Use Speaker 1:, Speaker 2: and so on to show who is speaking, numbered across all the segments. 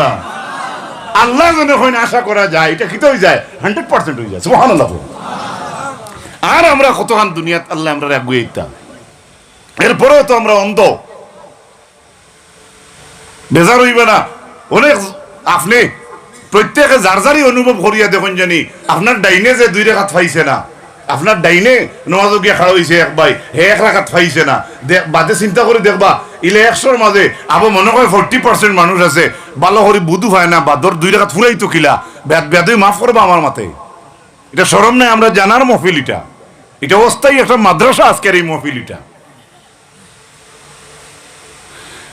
Speaker 1: না আল্লাহ যেন হয় আশা করা যায়, এটা হয়ে যায়? হান্ড্রেড পার্সেন্ট হয়ে যায়, সুবহানাল্লাহ আর আমরা কতখান দুনিয়াত আল্লাহ আমরা এরপরেও তো আমরা অন্ধ। বেজার হইবে না। অনেক আপনি প্রত্যেকে যার যারই অনুভব করিয়া দেখুন জানি, আপনার ডাইনে যে দুই রেখাত পাইছে না, আপনার ডাইনে নমাজও গিয়ে হয়েছে এক ভাই, হে এক রাখাত পাইছে না। বাদে চিন্তা করে দেখবা ইলে মাঝে আবার মনে করে ফোরটি পার্সেন্ট মানুষ আছে। ভালো করে বুধু হয় না বাদর দুই রেখাত ফুরাই তো কিলা বেদ বেদই মাফ করবা আমার মাতে। এটা সরম নাই, আমরা জানার মহফিল এটা। এটা অস্থায়ী একটা মাদ্রাসা আজকের এই মহফিল এটা।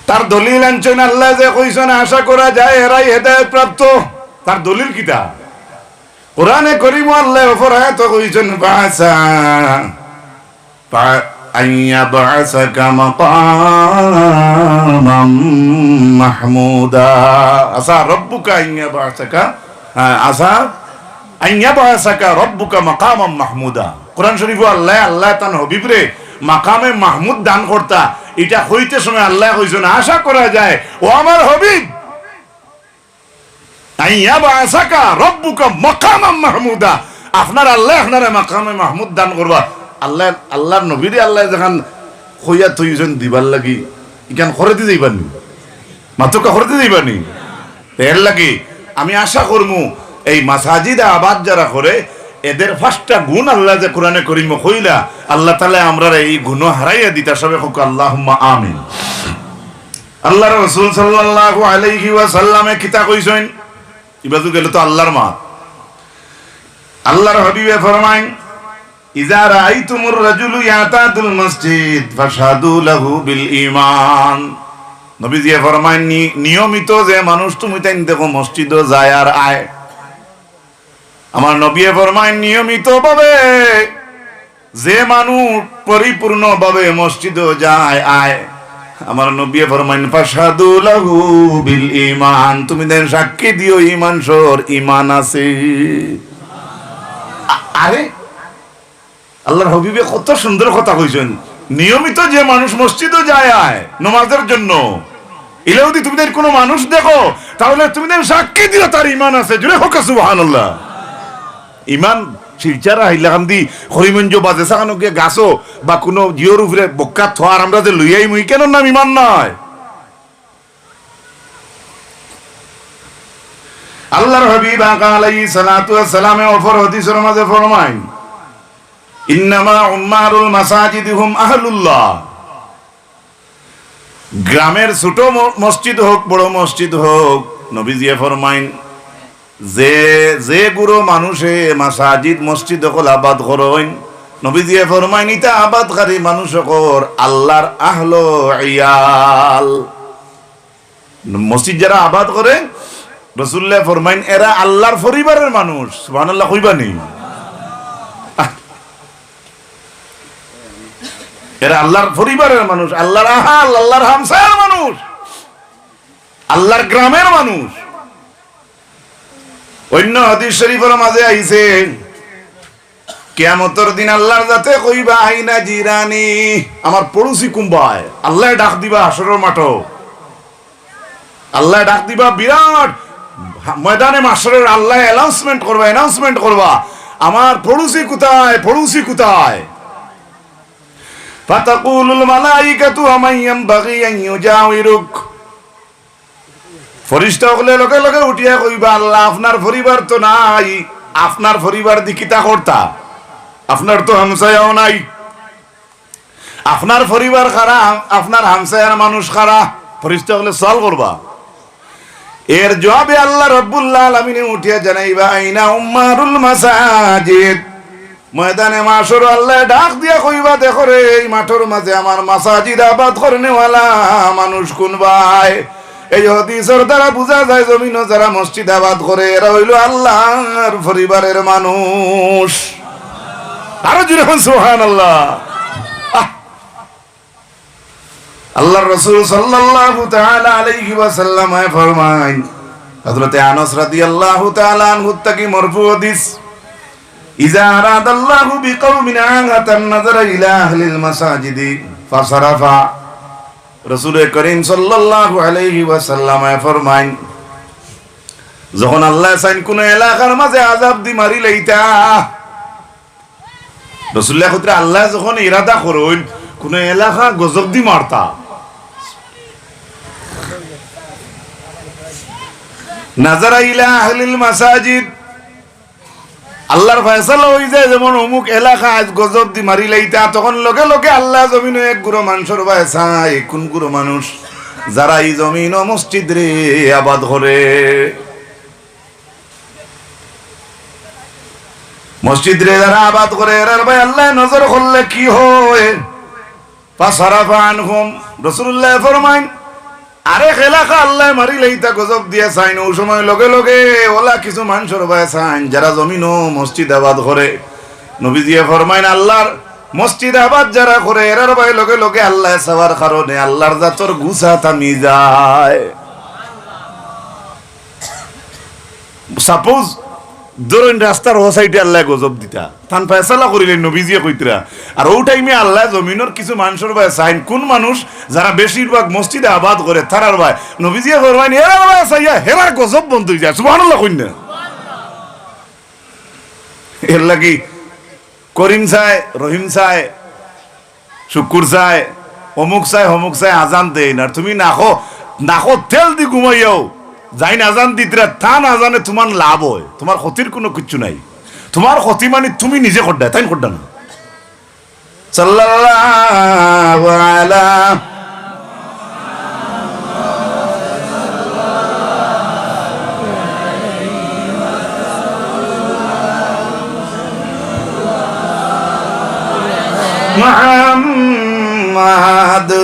Speaker 1: তার দলিল আনছেন আল্লাহ যে কইছেন আশা করা যায় এরাই হেদায়ত প্রাপ্ত তার দলিল কিতা? কোরআনে করিম আল্লাহ অপরায়ত কইছেন বাসা আইয়া বাসাকা মাকামাম মাহমুদা আসা রব্বুকা আইয়া বাসাকা আসা আইয়া বাসাকা রব্বুকা মাকামাম মাহমুদা কোরআন শরীফ আল্লাহ আল্লাহ তান হবিবরে মাকামে মাহমুদ দান করতা। এটা হইতে সময় আল্লাহ কইছেন আশা করা যায়, ও আমার হবিব। আইয়া বাসাকা রব্বুকা মাকামাম মাহমুদা আপনার আল্লাহ আপনার মাকামে মাহমুদ দান করবা। আল্লাহ, আল্লাহর নবীরে আল্লাহ যখন কইয়া থইছেন দিবার লাগি, ইখান দি যাইবার নি মাত্র দি যাইবার নি এর লাগি আমি আশা করমু, এই মাসাজিদ আবাদ যারা করে, এদের পাঁচটা গুণ আল্লাহ যে কোরআনে করিম কইলা, আল্লাহ তালে আমরা এই গুণ হারাইয়া দিতা সবে হোক আল্লাহ আমিন। আল্লাহ রসুল সাল্লাল্লাহু আলাইহি ওয়াসাল্লামে কিতা কইছেন? ইবাদু গেলে তো আল্লাহর মা আল্লাহর হাবিবে ফরমাইন ইজা মসজিদ বিল নিয়মিত যে মানুষ তুমি তাই দেখো মসজিদও যায় আর আয়। আমার নবী ফরমাইন নিয়মিত ভাবে যে মানুষ পরিপূর্ণ ভাবে মসজিদও যায়, আয়। আমার নবী ফরমাইন ফাশহাদু লাহু বিল ঈমান। তুমি দেন সাক্ষী দিও, ঈমান সর ঈমান আছে। আরে আল্লাহর হবিবে কত সুন্দর কথা কইছেন। নিয়মিত যে মানুষ মসজিদও যায় আয় নমাজের জন্য। যদি তুমি কোনো মানুষ দেখো, তাহলে তুমি সাক্ষী দিও তার ইমান আছে। জুড়ে হোক সুবহানাল্লাহ। ইমান শিলচারা দি হরিমঞ্জ বাজে সাকানো গিয়ে গাছো বা কোনো জিওর উপরে বক্কা থোয়ার আমরা যে লইয়াই মুই কেন নাম ইমান নয়। আল্লাহর হাবিব আকা আলাইহিস সালাতু ওয়াস সালামে অফর হাদিসের মাঝে ফরমায় ইন্নামা উম্মারুল মাসাজিদ হুম আহলুল্লাহ। গ্রামের ছোট মসজিদ হোক, বড় মসজিদ হোক নবীজিয়ে ফরমাইন, যে যে গুরু মানুষে মাসাজিদ মসজিদ হকল আবাদ করইন নবীজিয়ে ফরমাইন, ইতা আবাদকারী মানুষ হকর আল্লাহর আহলো ইয়াল মসজিদ যারা আবাদ করে, রসুল্লাহ ফরমাইন, এরা আল্লাহর পরিবারের মানুষ, সুবহানাল্লাহ কইবানি। এরা আল্লাহর পরিবারের মানুষ, আল্লাহর আহাল, আল্লাহর হামসার মানুষ, আল্লাহর গ্রামের মানুষ। অন্য হাদিস শরীফের মাঝে আইছে, কেয়ামতর দিন আল্লাহর যাতে কইবা, আইনা জিরানি। আমার পড়োশি কুম্বায়, আল্লাহ ডাক দিবা হাসরের মাঠো। আল্লাহ ডাক দিবা বিরাট ময়দানে মাসরের, আল্লাহ অ্যানাউন্সমেন্ট করবা অ্যানাউন্সমেন্ট করবা। আমার পড়োশি কোথায় পড়োশি কোথায়? ফাতাকুলুল মালাইকাতু আমাইয়াম বাগি আন ইউজাউরুক ফরিস্তা হলে লগে লগে উঠিয়া কইবা, আল্লাহ, আপনার পরিবার নাই। আপনার পরিবার দিকিতা করতা? আপনার তো হামসায়াও নাই। আপনার পরিবার খারা, আপনার হামসায়ার মানুষ খারা। ফরিস্তা হলে সল করবা। এর জবাবে আল্লাহ রব্বুল্লাহ আলামিনে উঠিয়া জানাইবা, আইনা উম্মারুল মাসাজিদ। ময়দানে মাসর আল্লাহ ডাক দিয়া কইবা, দেখো রে, এই মাঠের মাঝে আমার মাসাজিদ আবাদ করনেওয়ালা মানুষ কোন ভাই? এই হদিসের দ্বারা বোঝা যায় জমিন যারা মসজিদ আবাদ করে, এরা হইল আল্লাহর পরিবারের মানুষ। আরও জুড়ে সোহান আল্লাহ আল্লাহ রসুল সাল্লাল্লাহু তাআলা আলাইহি ওয়াসাল্লাম ফরমায়, হযরতে আনাস রাদিয়াল্লাহু তাআলা আনহু থেকে মরফু হাদিস। إذا أراد الله بقوم عاهة النظر إلى أهل المساجد فصرف রসুল করিম সাল্লাল্লাহু আলাইহি ওয়াসাল্লাম ফরমাইন যখন আল্লাহ চাইন কোন এলাকার মাঝে আজাব দি মারি লইতা রসুল্লাহ ক্ষেত্রে আল্লাহ যখন ইরাদা করুন কোন এলাকা গজব দি মারতা নাজারা ইলা আহলিল মাসাজিদ আল্লাহর ফয়সালা হই যায়, যেমন অমুক এলাকা আজ গজব দি মারি লাইতা, তখন লগে লগে আল্লাহ জমিন এক গুরো মানুষের ভাইসাই কোন গুরো মানুষ? যারা এই জমিন ও মসজিদ রে আবাদ করে। মসজিদ রে যারা আবাদ করে এরার ভাই আল্লাহ নজর করলে কি হয়? পাসারাফা আনহুম, রসুল্লাহ ফরমাইন আরেক খেলাখা আল্লাহ মারি ইতা গজব দিয়া চাইন ও সময় লগে লগে ওলা কিছু মানুষের ভাই চাইন যারা জমিন মসজিদ আবাদ করে। নবী দিয়ে ফরমাইন, আল্লাহর মসজিদ আবাদ যারা করে এরার ভাই লগে লগে আল্লাহ সবার কারণে আল্লাহর জাতর গুছা থামি যায়। সাপোজ ধরেন রাস্তার ও সাইডে আল্লাহ গজব দিতা। তান ফয়সালা করিলেন নবীজিয়ে কইতরা। আর ও টাইমে আল্লাহ জমিনের কিছু মানুষের ভাই চাইন কোন মানুষ যারা বেশিরভাগ মসজিদে আবাদ করে, তারার ভাই। নবীজিয়ে ফরমাইন, এরা ভাই চাইয়া হেরার গজব বন্ধ হয়ে যায় সুবহানাল্লাহ কইন না। এর লাগি করিম চায় রহিম চায় শুকুর চায় অমুক চায় অমুক চায় আজান দেই না। তুমি নাখো নাখো তেল দি ঘুমাইয়াও। যাই নাজান দিতরা, তা না জানে তোমার লাভ হয়। তোমার ক্ষতির কোনো কিচ্ছু নাই। তোমার ক্ষতি মানে তুমি নিজে করডা তাই করডা না সাল্লাল্লাহু আলা তো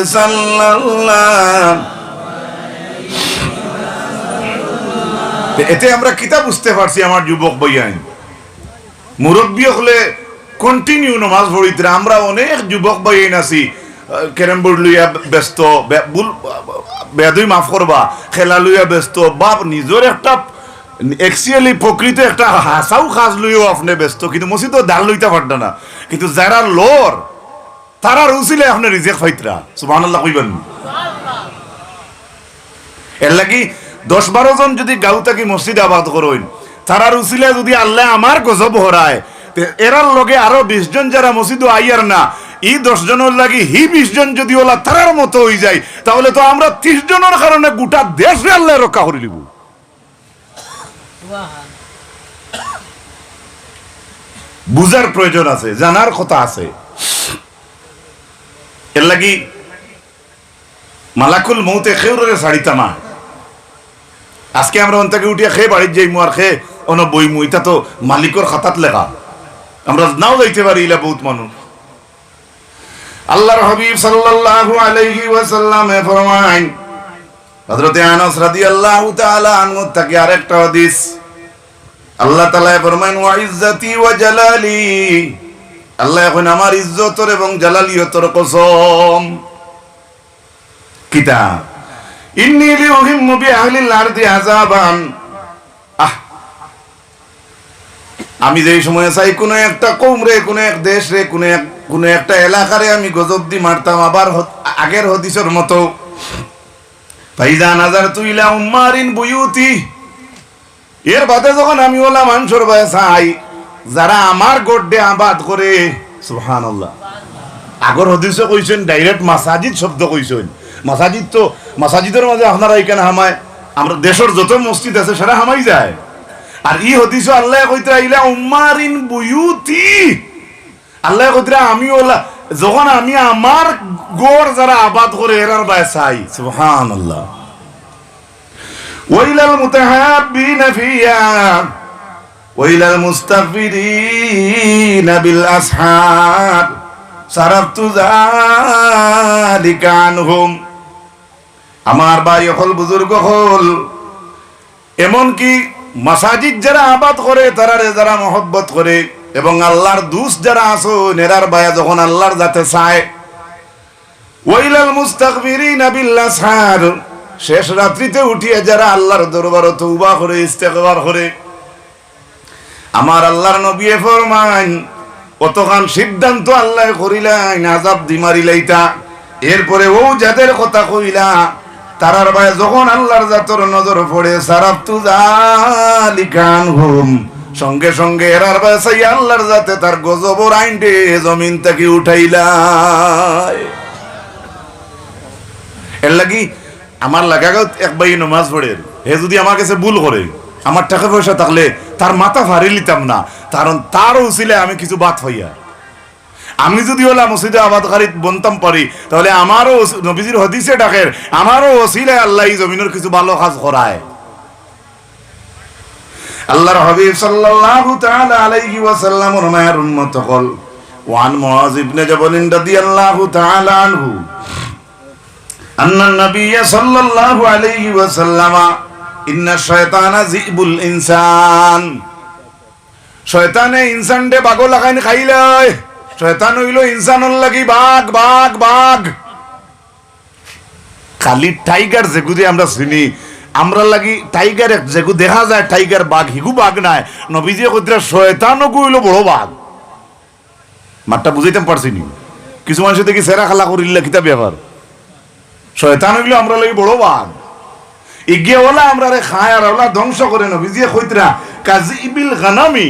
Speaker 1: এতে আমরা কিতাব বুঝতে পারছি আমার যুবক বইয়াই মুরব্বী হলে কন্টিনিউ নমাজ পড়িতে আমরা অনেক যুবক বইয়াইন আছি। ক্যারাম বোর্ড লইয়া ব্যস্ত বেদুই মাফ করবা খেলা লইয়া ব্যস্ত বাপ নিজের একটা একচুয়ালি প্রকৃত একটা হাসাও খাস লইও আপনি ব্যস্ত। কিন্তু মসজিদ ডাল লইতে পারত না। কিন্তু যারা লোর তারা রুচিলে আপনি রিজেক ফাইতরা সুবহানাল্লাহ কইবেন। এর লাগি দশ বারো জন যদি গাঁও থাকি মসজিদ আবাদ করইন তারার উচিলে যদি আল্লাহ আমার গজব হরায় এরার লগে আরও বিশ জন যারা মসজিদ আইয়ার না, ই দশ জনের লাগি হি বিশ জন যদি ওলা তারার মতো হয়ে যায়, তাহলে তো আমরা ত্রিশ জনের কারণে গোটা দেশ আল্লাহ রক্ষা করে লিব। বুঝার প্রয়োজন আছে, জানার কথা আছে। এর লাগি মালাকুল মৌতে খেউরে সাড়িতামা আজকে আমরা অন্তকে উঠিয়া খেয়ে বাড়ির যাইমু আর খেয়ে অন বইমু এটা তো মালিকর খাতাত লেখা। আমরা নাও যাইতে পারি ইলা বহুত মানুষ আল্লাহর হাবিব সাল্লাল্লাহু আলাইহি ওয়াসাল্লাম ফরমাইন, হযরতে আনাস রাদিয়াল্লাহু তাআলা আনহু থেকে আরেকটা হাদিস। আল্লাহ তাআলা ফরমাইন, ওয়া ইজ্জতি ওয়া জালালি। আল্লাহ এখন আমার ইজ্জতর এবং জালালিয়তর কসম। কিতাব। ইন্নি লিউহিম্মু বিআহলিল আরদি আযাবান। আহ। আমি যেই সময় চাই, কোনো একটা কৌম রে, কোনো এক দেশ রে, কোনো এক, কোনো একটা এলাকারে আমি গজব দি মারতাম আবার আগের হদিসের মতো। ফাইজা নাজার তুইলা উম্মারিন বুয়ুতি। এর বাদে যখন আমি ওলা মানুষের ভাই চাই, যারা আমার গোড্ডে আবাদ করে, সুবহানাল্লাহ। আগর হদিসে কইছেন, ডাইরেক্ট মাসাজিদ শব্দ কইছেন। মাসাজিদ তো, মাসাজিদের মাঝে আপনারা এখানে হামায়, আমরা দেশের যত মসজিদ আছে সেটা হামাই যায়। আর ই হতিস আল্লাহ কইতে আইলা, উম্মারিন বুয়ুতি। আল্লাহ কইতে আমি ওলা, যখন আমি আমার গোর যারা আবাদ করে, এরার বাই চাই। সুবহান আল্লাহ ওইলাল মুতাহাব্বিন ফিয়া ওইলাল মুস্তাগফিরিন বিল আসহাব। সারাফতু যালিকা আনহুম। আমার ভাই হল বুজুর্গ হল। এমনকি মাসাজিদ যারা আবাদ করে তারা যারা মহব্বত করে এবং আল্লাহর দুস যারা আসো নেরার বায়া যখন আল্লাহর যাতে চায়, ওইলাল মুস্তাকবিরিনা বিল আসহার শেষ রাত্রিতে উঠিয়ে যারা আল্লাহর দরবারে তৌবা করে, ইস্তেগফার করে, আমার আল্লাহর নবী ফরমান কতখান সিদ্ধান্ত আল্লাহ করিলেন আজাব দি মারিলাইতা এরপরে ও যাদের কথা কইলা তারার ভাই যখন আল্লাহর জাতর নজর পড়ে সারাপ তু জালিকান হুম সঙ্গে সঙ্গে এরার ভাই সাই আল্লাহর জাতে তার গজবর আইনটে জমিন থেকে উঠাইলাই। এর লাগি আমার লাগাগো এক ভাই নমাজ পড়ে, হে যদি আমার কাছে ভুল করে, আমার টাকা পয়সা থাকলে তার মাথা ভারি লিতাম না, কারণ তারও উচিলে আমি কিছু বাদ হইয়া আমি যদি হলে মসজিদে আবাদকারী বনতাম পারি, তাহলে আমারও নবীজির হদিসে ডাকের, আমারও ওসিলে আল্লাহ জমিনের কিছু ভালো কাজ করায়। আল্লাহর হাবিব সাল্লাল্লাহু তাআলা আলাইহি ওয়া ওয়াসাল্লাম মায়ের উম্মত সকল ওয়ান মুআজ ইবনে জাবাল রাদিয়াল্লাহু তাআলা আনহু, আন্না নবী সাল্লাল্লাহু আলাইহি ওয়া সাল্লাম ইন্না শয়তানা যিবুল ইনসান। শয়তানে ইনসানডে বাগো লাগাইন খাইলায় শয়তান হইল ইনসানর লাগি, বাঘ বাঘ বাঘ। খালি টাইগার যেগুদি আমরা চিনি, আমরা লাগি টাইগার যেগু দেখা যায় টাইগার বাঘ, হিগু বাঘ নাই। নবীজি কইরা শয়তানও কইল বড় বাঘ। মাঠটা বুঝাইতাম পারছি নি। কিছু মানুষ দেখি সেরা খালা করিল্লা কিতা ব্যাপার শয়তান হইল আমরা লাগি বড় বাঘ। ইগিয়ে ওলা আমরা রে খায় আর ওলা ধ্বংস করে নবীজি কইতরা কাজি ইবিল গানামি।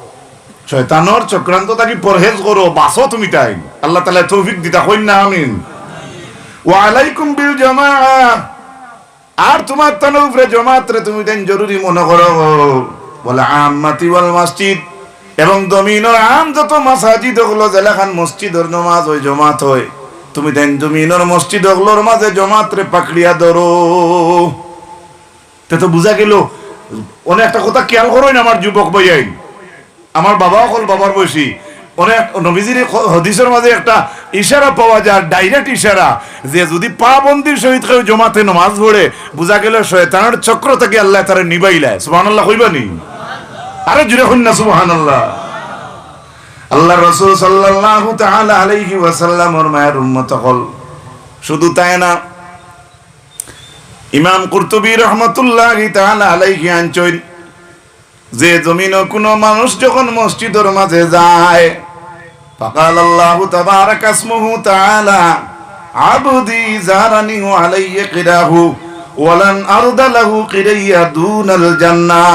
Speaker 1: শয়তানর চক্রান্ত তাকি পরহেজ করো, বাসো তুমি তাই। আল্লাহ তালা তৌফিক দিতা কইন না আমিন। ওয়া আলাইকুম বিল জামাআ আর তোমার তানের উপরে জমাত রে তুমি দেন জরুরি মনে করো। বলে আম্মাতি ওয়াল মসজিদ। এবং জমিনের আম যত মাসাজিদ হলো, জেলাখান মসজিদর নমাজ ওই জমাত হয়। তুমি দেন জমিনের মসজিদ হলোর মাঝে জমাত রে পাকড়িয়া ধরো। তে তো বুঝা গেল অনেক একটা কথা খেয়াল করোই না আমার যুবক ভাইয়াই। আমার বাবাও হল বাবার বয়সী। অনেক নবীজির হদিসের মাঝে একটা ইশারা পাওয়া যায় ডাইরেক্ট ইশারা, যে যদি পা বন্দির সহিত কেউ জমাতে নমাজ পড়ে, বুঝা গেল শয়তানের চক্র থেকে আল্লাহ তারা নিবাইলায়। সুবহানাল্লাহ কইবানি আরে জুড়ে হইন না সুবহানাল্লাহ। আল্লাহ রসুল সাল্লাল্লাহু তাআলা আলাইহি ওয়াসাল্লাম ওর মায়ের উম্মত হল শুধু তাই না, ইমাম কুরতুবী রহমতুল্লাহ তাআলা আলাইহি আনচইন যে জমিন কোন মানুষ যখন মসজিদের মাঝে যায় فقال الله تبارك اسمه تعالى عبدي زارني علي قراه ولن أرد له قريا دون الجنة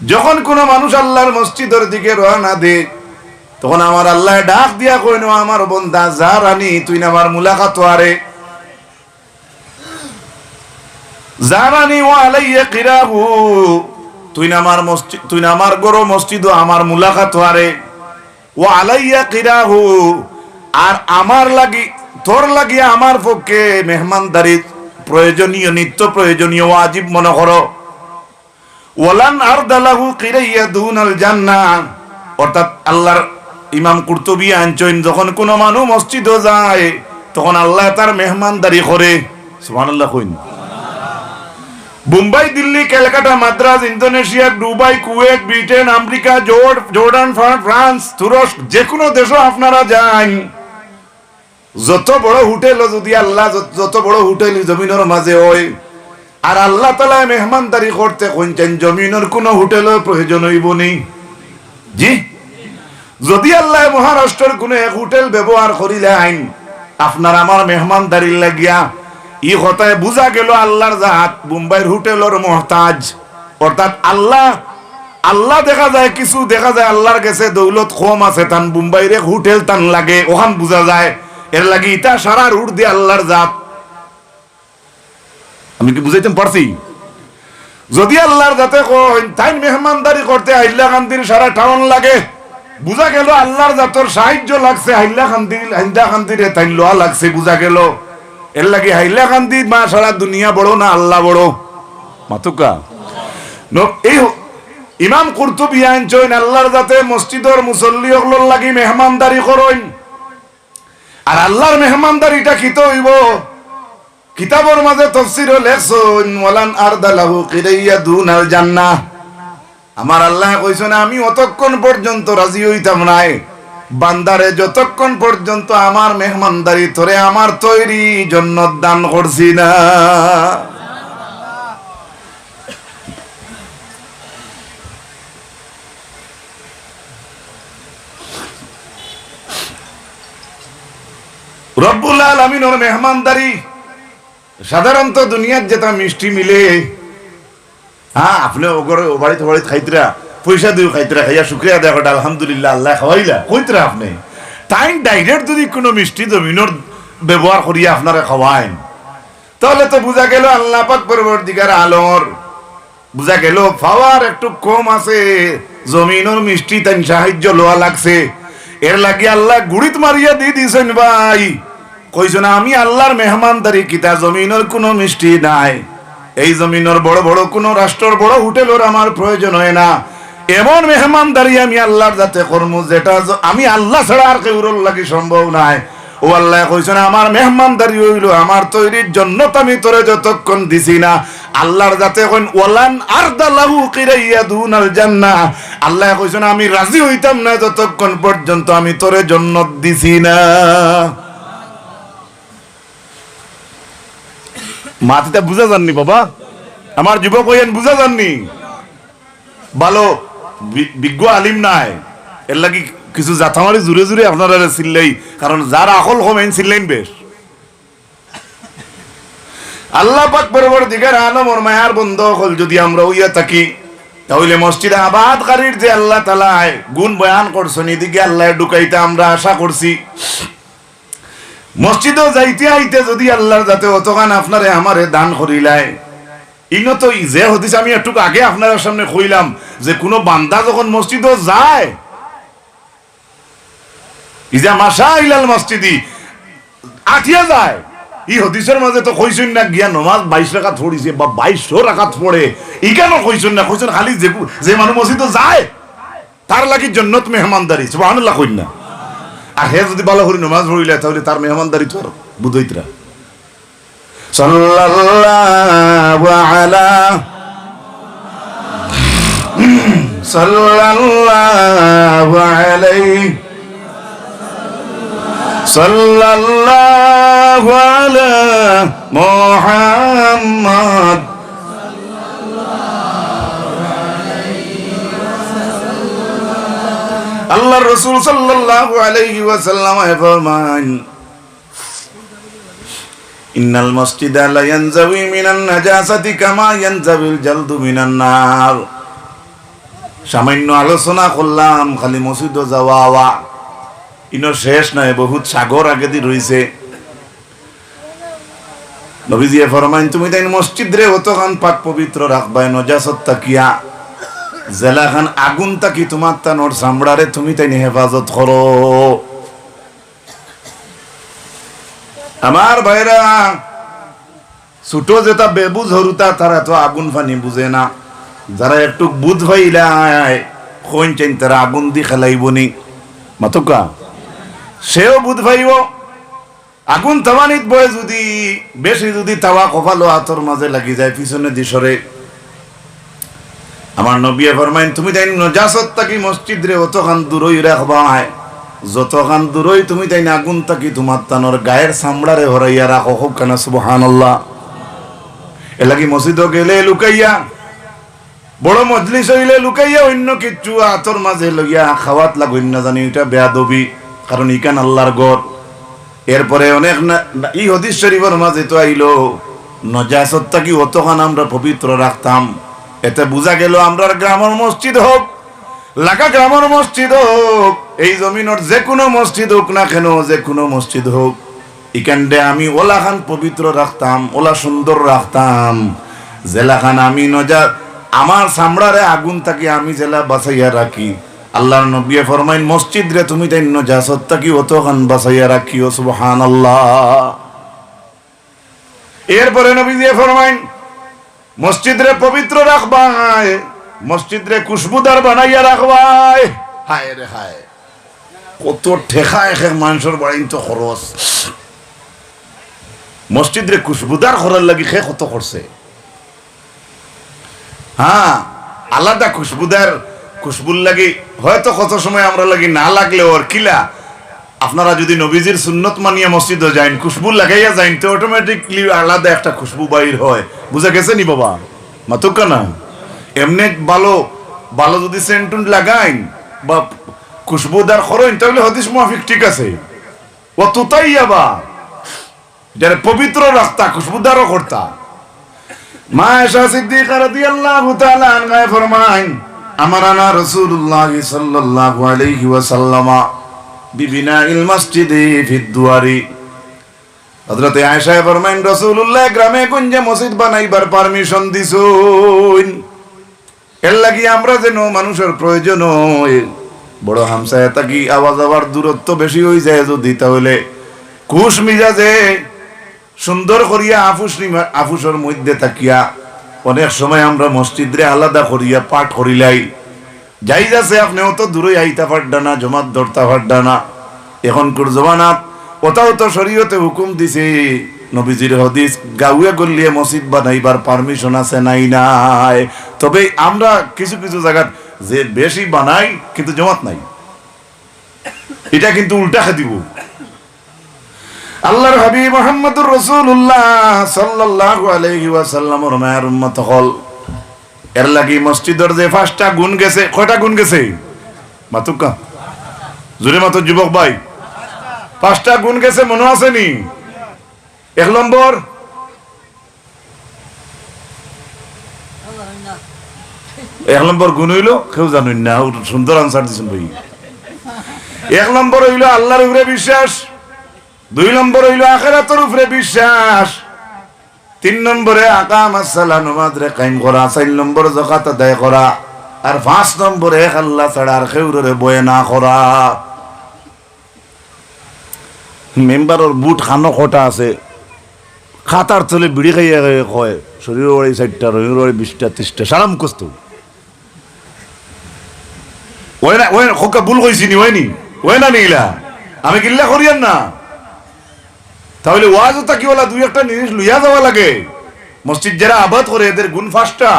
Speaker 1: যখন কোন মানুষ আল্লাহর মসজিদের দিকে রওনা দে তখন আমার আল্লাহ ডাক দিয়া কইনো আমার বন্দা জারানি তুই না আমার মুলাকাত আরে জারানি ও আলাইয়া কিরাহু তুই না আমার তুই না আমার গরো মসজিদ আমার মুলাকাত হারে ও আলাইয়া কিরাহু, আর আমার লাগি তোর লাগি আমার পক্ষে মেহমানদারি প্রয়োজনীয়, নিত্য প্রয়োজনীয়, ওয়াজিব মনে করো। ওয়ালান আর দালাহু কিরাইয়া দুনাল জান্নাহ অর্থাৎ আল্লাহর ইমাম কুরতুবী আনচইন যখন কোনো মানুষ মসজিদে যায়, তখন আল্লাহ তার মেহমানদারি করে। সুবহানাল্লাহ coin. Mumbai Delhi Calcutta Madras Indonesia Dubai Kuwait Britain America জোর- জর্ডান ফ্রান্স, তুরস্ক যে কোনো দেশও আপনারা যান। যত বড় হোটেল যদি আল্লাহ যত- বড় হোটেল জমিনের মাঝে হয় আর আল্লাহ তালা মেহমানদারি করতে কইছেন জমিনের কোনো হোটেলের প্রয়োজন হইব নি জি? যদি আল্লাহ মহারাষ্ট্রের কোনো এক হোটেল ব্যবহার করিলে আইন আপনার আমার মেহমানদারির লাগিয়া ই কথায় বুঝা গেল আল্লাহর জাহাত মুম্বাইয়ের হোটেলের মহতাজ। অর্থাৎ আল্লাহ আল্লাহ দেখা যায়, কিছু দেখা যায় আল্লাহর কাছে দৌলত কম আছে, তান মুম্বাইয়ের এক হোটেল তান লাগে, ওখান বুঝা যায়। এর লাগি ইটা সারা রুট দিয়ে আল্লাহর জাত। আমি কি বুঝাইতে পারছি? যদি আল্লাহর যাতে তাই মেহমানদারি করতে হাইল্লা কান্দির সারা টাউন লাগে। বুঝা গেল আল্লাহর জাতর সাহায্য লাগছে, হাইল্লা কান্দির হাইন্দা কান্দিরে তাই লোয়া লাগছে, বুঝা গেল। এর লাগে হাইল্লা কান্দি, মা সারা দুনিয়া বড় না আল্লাহ বড়? মাতুকা। ন- এই ইমাম কুরতুবি চইন আল্লাহর যাতে মসজিদর মুসল্লি হকলর লাগি মেহমানদারি করইন আর আল্লাহর মেহমানদারিটা কি তো হইব? কিতাবর মাঝে তফসির লেখছুন, ওয়ালান আরদালাহু কিরাইয়া দুনাল জান্নাহ। আমার আল্লাহ কইছেন আমি অতক্ষণ পর্যন্ত রাজি হইতাম নাই। বান্দারে, যতক্ষণ পর্যন্ত আমার মেহমানদারি তোরে আমার তৈরি জন্য দান করছি না। রব্বুল আলমিনের মেহমানদারি সাধারণত দুনিয়ার যেটা মিষ্টি মিলে। হ্যাঁ আপনি ওগরে, ও বাড়িতে বাড়িতে খাইতরা। পয়সা দিও খাইতরা খাইয়া শুক্রিয়া দেখো আলহামদুলিল্লাহ, আল্লাহ খাওয়াইলা। কইতরা আপনি? তাই ডাইরেক্ট যদি কোনো মিষ্টি জমিনের ব্যবহার করিয়া আপনারা খাওয়াইন, তাহলে তো বুঝা গেল আল্লাহ পাক পরবর্তীকার আলমর বুঝা গেল পাওয়ার একটু কম আছে, জমিনের মিষ্টি তাই সাহায্য লোয়া লাগছে। এর লাগি আল্লাহ গুড়িত মারিয়া দিয়ে দিয়েছেন ভাই। কইছেন আমি আল্লাহর মেহমানদারি কিতা জমিনের কোনো মিষ্টি নাই। এই জমিনের বড় বড় কোনো রাষ্ট্রের বড় হোটেলের আমার প্রয়োজন হয় না। এমন মেহমানদারি আমি আল্লাহর যাতে কর্ম, যেটা আমি আল্লাহ ছাড়া আর কেউ লাগি সম্ভব নাই। ও আল্লাহ কইছেন আমার মেহমানদারি হইল, আমার তৈরির জন্য আমি তোরে যতক্ষণ দিছি না। আল্লাহর যাতে কইন, ওয়ালান আরদালাহু কিরাইয়া দুনাল জান্নাহ আল্লাহ কইছেন আমি রাজি হইতাম না যতক্ষণ পর্যন্ত আমি তোরে জন্য দিছি না। মাটিটা বুঝা যাননি বাবা? আমার যুবক হইয়েন বুঝা যাননি। ভালো বিজ্ঞ আলিম নাই। এর লাগি কিছু জাথামারি জুড়ে জুড়ে আপনারা চিল্লাই, কারণ যার আকল কমেন চিল্লাইন বেশ। আল্লাহ পাক বরাবর দিগার আলমর মায়ার বন্ধ হল যদি আমরা উইয়া থাকি। তাহলে মসজিদে আবাদ কারির যে আল্লাহ তালায় গুণ বয়ান করছেন, এদিকে আল্লাহ ঢুকাইতে আমরা আশা করছি। মসজিদও যাইতে আইতে যদি আল্লাহর যাতে অতখান আপনারে আমারে দান করিলাই ইনো তো ই যে হদিস আমি একটু আগে আপনার সামনে কইলাম যে কোনো বান্দা যখন মসজিদও যায় ইজা মাসা ইলাল মসজিদি আঠিয়া যায়। ই হদিসের মাঝে তো কইছেন না, গিয়া নমাজ বাইশ রাখাত পড়িছে বা বাইশশো রাখাত পড়ে। ই কেন কইছেন না? কইছেন খালি যে যে মানুষ মসজিদে যায়, তার লাগি জন্নত মেহমানদারি। সুবহানাল্লাহ কইন না। আর হে যদি ভালো করে নমাজ পড়িলে, তাহলে তার মেহমানদারি তো আর বুঝইতরা সাল্লাল্লাহু আলা সাল্লাল্লাহু আলাইহি সাল্লাল্লাহু আলা মুহাম্মদ আল্লাহ রসুল সাল্লাল্লাহু আলাইহি ওয়াসাল্লাম ফরমান ইন্নাল মসজিদা লা ইয়ানজাবি মিনান নাজাসাতি কামা নার। সামান্য আলোচনা করলাম, খালি মসজিদ যাওয়া ইনো শেষ নয়, বহুত সাগর আগে দি রইছে। নবীজিয়ে ফরমাইন, তুমি তাই মসজিদ রে অতখান পাক পবিত্র রাখবাই নজাসত তাকিয়া। জেলাখান আগুন তাকি তোমার তানোর চামড়ারে, তুমি তাই হেফাজত করো। আমার ভাইরা ছোট যেটা বেবুজ হরুতা তারা তো আগুন ফানি বুঝে না। যারা একটু বুধ চাইন তারা আগুন দি খেলাইব নি। মাতকা, সেও বুধ ভাইব। আগুন তাওয়ানিত বয়ে যদি বেশি যদি তাওয়া কপালো হাতর মাঝে লাগি যায়, পিছনে দিশরে আমার নবী ফরমাইন তুমি তাই নজাসত তাকি মসজিদ রে অতখান দূরই রাখবাই যতখান দূরই তুমি তাই না আগুন তাকি তোমার তানোর গায়ের চামড়ারে হরাইয়া রাখো হোক কেন সুবহানাল্লাহ। এলাকি মসজিদ গেলে লুকাইয়া, বড় মজলিস হইলে লুকাইয়া, অন্য কিচ্ছু আতর মাঝে লইয়া খাওয়াত লাগুন না জানি এটা বেয়া দবি কারণ ইকান আল্লাহর গড়। এরপরে অনেক ই হদিস শরীফের মাঝে তো আইলো নজাসতটা কি অতখান আমরা পবিত্র রাখতাম এতে বোঝা গেল আমরা গ্রামের মসজিদ হোক লাগা গ্রামের মসজিদ হোক এই জমিনের যে কোনো মসজিদ হোক না কেন, যে কোনো মসজিদ হোক ইকান্ডে আমি ওলা খান পবিত্র রাখতাম, ওলা সুন্দর রাখতাম। জেলা খান আমি নজা, আমার সামড়ারে আগুন থাকি আমি জেলা বাঁচাইয়া রাখি। আল্লাহর নবী ফরমাইন, মসজিদ রে, তুমি তাই নজাসত থাকি অত খান বাঁচাইয়া রাখিও সুবহান আল্লাহ এরপরে নবী দিয়ে ফরমাইন, মসজিদ রে পবিত্র রাখবাই, মসজিদ রে খুশবুদার বানাইয়া রাখবাই। হায় রে হায়। কত ঠেকা এক এক মানুষের বাড়ি তো খরচ। মসজিদ রে খুশবুদার করার লাগি খে কত করছে? হ্যাঁ আলাদা খুশবুদার খুশবুর লাগি, হয়তো কত সময় আমরা লাগি না লাগলে ওর কিলা। আপনারা যদি নবীজির সুন্নত মানিয়া মসজিদে যাইন খুশবু লাগাইয়া যাইন, তো অটোমেটিকলি আলাদা একটা খুশবু বাইর হয়। বুঝা গেছে নি বাবা? মাতুকা না এমনি ভালো ভালো যদি সেন্টুন লাগাইন, বা খুশবুদার খরইন তাহলে হদিস মাফিক ঠিক আছে। ও তুতাই আবা যারা পবিত্র রাস্তা খুশবুদারও করতা। মা আয়েশা সিদ্দিকা রাদিয়াল্লাহু তাআলা আনহা ফরমাইন আমারানা রাসূলুল্লাহ সাল্লাল্লাহু আলাইহি ওয়াসাল্লাম বিবিনা ইল মসজিদে ফিদ দুয়ারি। হযরত আয়েশা ফরমাইন রাসূলুল্লাহ, গ্রামে গঞ্জে মসজিদ বানাইবার পারমিশন দিছুন এর লাগি আমরা যেন মানুষের প্রয়োজন হয়। বড় হামসায় থাকি আওয়াজ আবার দূরত্ব বেশি হয়ে যায় যদি, তাহলে কুশ মিজাজে সুন্দর করিয়া আফুস আফুসের মধ্যে থাকিয়া অনেক সময় আমরা মসজিদরে আলাদা করিয়া পাঠ করিলাই। যাই যাচ্ছে আপনিও তো দূরে আইতা পারডা না, জমাত ধরতা পারডা না। এখনকার জমানাত ওটাও তো শরীয়তে হুকুম দিছে, নবীজির হদিস গাউয়ে গল্লিয়ে মসজিদ বানাইবার পারমিশন আছে নাই নাই। তবে আমরা কিছু কিছু জায়গাত যে বেশি বানাই কিন্তু জমাত নাই। এটা কিন্তু উল্টা দিব আল্লাহর হাবিব মুহাম্মদুর রাসূলুল্লাহ সাল্লাল্লাহু আলাইহি ওয়াসাল্লামের মায়ের উম্মত হল। এর লাগি মসজিদের যে পাঁচটা গুণ গেছে, কয়টা গুণ গেছে? মাতুকা। জোরে মাতো যুবক ভাই। পাঁচটা গুণ গেছে, মনে আছে নি? এক নম্বর এক নম্বর গুণ হইল, কেউ জানুন না সুন্দর আনসার দিছেন ভাই এক নম্বর হইল আল্লাহর উপরে বিশ্বাস, দুই নম্বর হইল আখেরাতের উপরে বিশ্বাস, তিন নম্বরে আকাম আসসালা নমাজ রে কায়েম করা, চার নম্বর জাকাত আদায় করা, আর পাঁচ নম্বরে এক আল্লাহ ছাড়া আর কেউরে বয়ে না করা। মেম্বারের বুট খানো কটা আছে, খাতার তলে বিড়ি খাইয়া কয়, শরীরের বাড়ি চারটা রহির বাড়ি বিশটা, ত্রিশটা সারা মুখস্ত ওই না ওই খোকা ভুল কইছি নি নি নিলা আমি কিল্লা করিয়ান না। তাহলে ওয়াজ কি বলা দুই একটা জিনিস লইয়া যাওয়া লাগে। মসজিদ যারা আবাদ করে, এদের গুণ ফাঁসটা।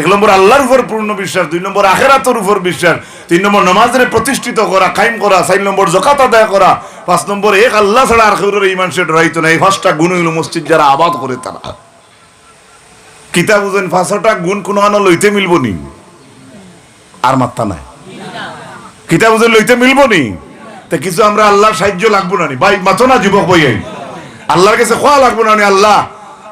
Speaker 1: এক নম্বর আল্লাহর উপর পূর্ণ বিশ্বাস, দুই নম্বর আখেরাতের উপর বিশ্বাস, তিন নম্বর নমাজের প্রতিষ্ঠিত করা, কায়েম করা, চার নম্বর জকাত আদায় করা, পাঁচ নম্বর এক আল্লাহ ছাড়া আর কেউ ইমান সে ডরাইতো না এই পাঁচটা গুণ হইল মসজিদ যারা আবাদ করে তারা। কিতাব বুঝেন পাঁচটা গুণ কোনো আনো লইতে মিলব নি। আর মাত্রা নাই। কিতাব লইতে মিলব নি? তা কিছু আমরা আল্লাহর সাহায্য লাগবো না ভাই, মাথো না, যুবক বই আল্লাহর কাছে খোয়া লাগবো না আল্লাহ?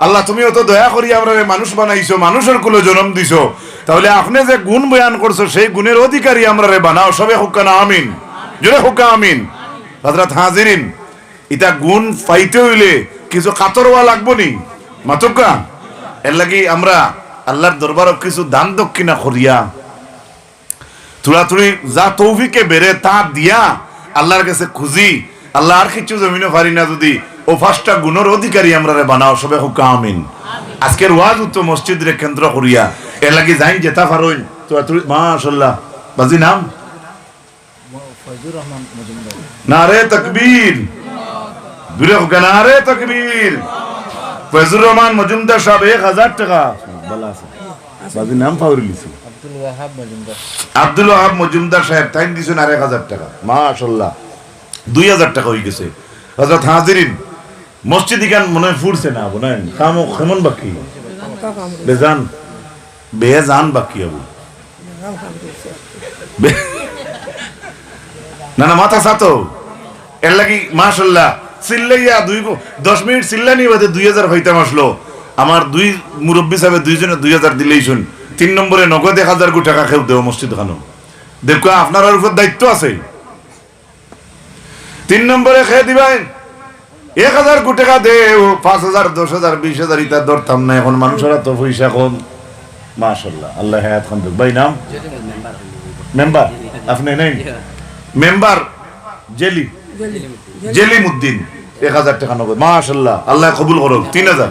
Speaker 1: আল্লাহ তুমি অত দয়া করি আমরা মানুষ বানাইছো, মানুষের কুলে জন্ম দিছো। তাহলে আপনি যে গুণ বয়ান করছ, সেই গুণের অধিকারী আমরা রে বানাও। সবে হুক্কা না, আমিন। জোরে হুক্কা, আমিন। হজরত হাজিরিন ইটা গুণ পাইতে হইলে কিছু কাতরওয়া লাগবো নি? মাতকা এর লাগি আমরা আল্লাহর দরবার কিছু দান দক্ষিণা করিয়া তুড়াতুড়ি যা তৌফিকে বেড়ে তা দিয়া আল্লাহর কাছে খুঁজি, আল্লাহ আর কিছু জমিনে পারি না যদি ও ফার্স্টটা গুণের অধিকারী আমরা বানাও, সবে হুকা, আমিন। আজকের ওয়াজ উত্তর মসজিদ রে কেন্দ্র করিয়া, এর লাগি যাইন যেতা পারইন। তুড়াতুড়ি মাশাল্লাহ বাজি নাম? নারে তকবীর। দূরে হোক নারে তকবীর। ফয়জুর রহমান মজুমদার সাহেব এক হাজার টাকা। বলা আছে। বাজি নাম পাউরি লিছি আব্দুল ওয়াহাব মজুমদার সাহেব দিছেন হাজার টাকা। মাশাল্লাহ দুই হাজার টাকা হয়ে গেছে। হজরত হাজিরিন, মসজিদ মনে ফুরছে না বোনেন কামো কেমন বাকি? বেজান বেজান বাকি আবু। না না, মাথা সাতো এর লাগি মাশাল্লাহ দুই দশ মিনিট চিল্লানি বাদে দুই হাজার হইতাম আসলো। আমার দুই মুরব্বী সাহেব দুইজনে দুই হাজার দিলেই শুন। তিন নম্বরে নগদ এক হাজার কোটি টাকা দেব মসজিদ খানো। দেখো আপনার উপর দায়িত্ব আছে। তিন নম্বরে খেয়ে দিবেন। এক হাজার কোটি টাকা দে পাঁচ হাজার দশ হাজার বিশ হাজার ইতার ধরতাম না এখন মানুষেরা তো পয়সা কম মাশাল্লাহ আল্লাহ হায়াত খান ভাই নাম? মেম্বার আপনি নেই? মেম্বার জেলি জেলিম উদ্দিন এক হাজার টাকা নগদ। মাশাল্লাহ আল্লাহ কবুল করুক তিন হাজার।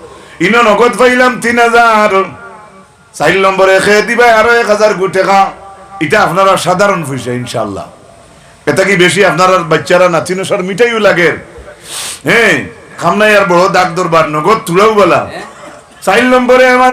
Speaker 1: ইনো নগদ পাইলাম তিন হাজার। চার নম্বরে খেয়ে দিবা আরও এক হাজার গোটে খা এটা আপনারা সাধারণ পয়সা ইনশাল্লাহ এটা কি বেশি আপনার বাচ্চারা নাতি সার মিঠাইও লাগে? হ্যাঁ খামনাই আর বড় ডাক দরবার নগদ তুলাও বলা। চার নম্বরে আমার